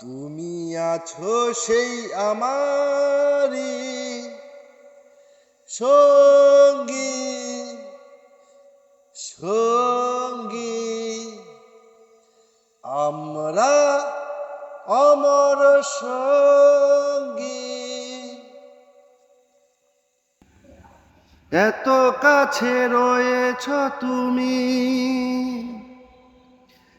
তুমি আছো সেই আমারই সঙ্গী সঙ্গী। আমরা অমর সঙ্গী। এত কাছে রয়েছ তুমি।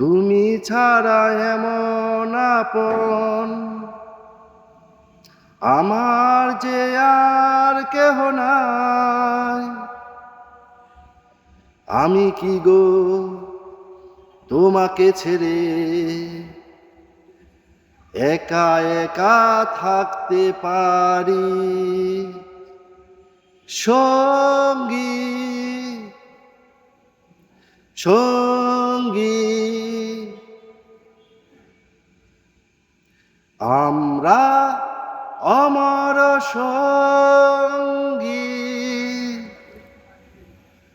তুমি ছাড়া এমন আপন। আমার যে আর কেহ নাই। আমি কি গো তোমাকে ছেড়ে একা একা থাকতে পারি? সঙ্গী সঙ্গী আমরা অমর সঙ্গী।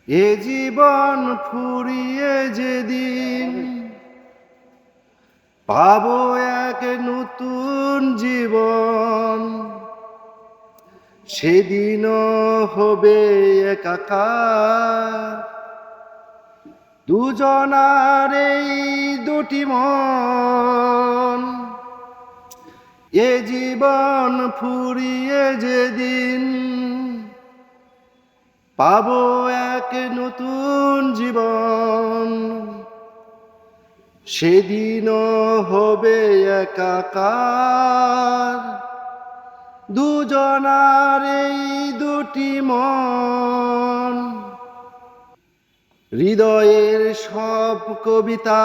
এ জীবন ফুরিয়ে যেদিন পাব এক নতুন জীবন। সেদিন হবে একাকার। দুজনার এই দুটি মন এ জীবন ফুরিয়ে যেদিন পাব এক নতুন জীবন। সেদিনও হবে একাকার। দুজনার এই দুটি মন। হৃদয়ের সব কবিতা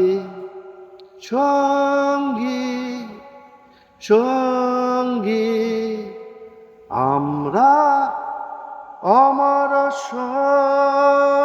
সঙ্গী সঙ্গী আমরা অমর সঙ্গ।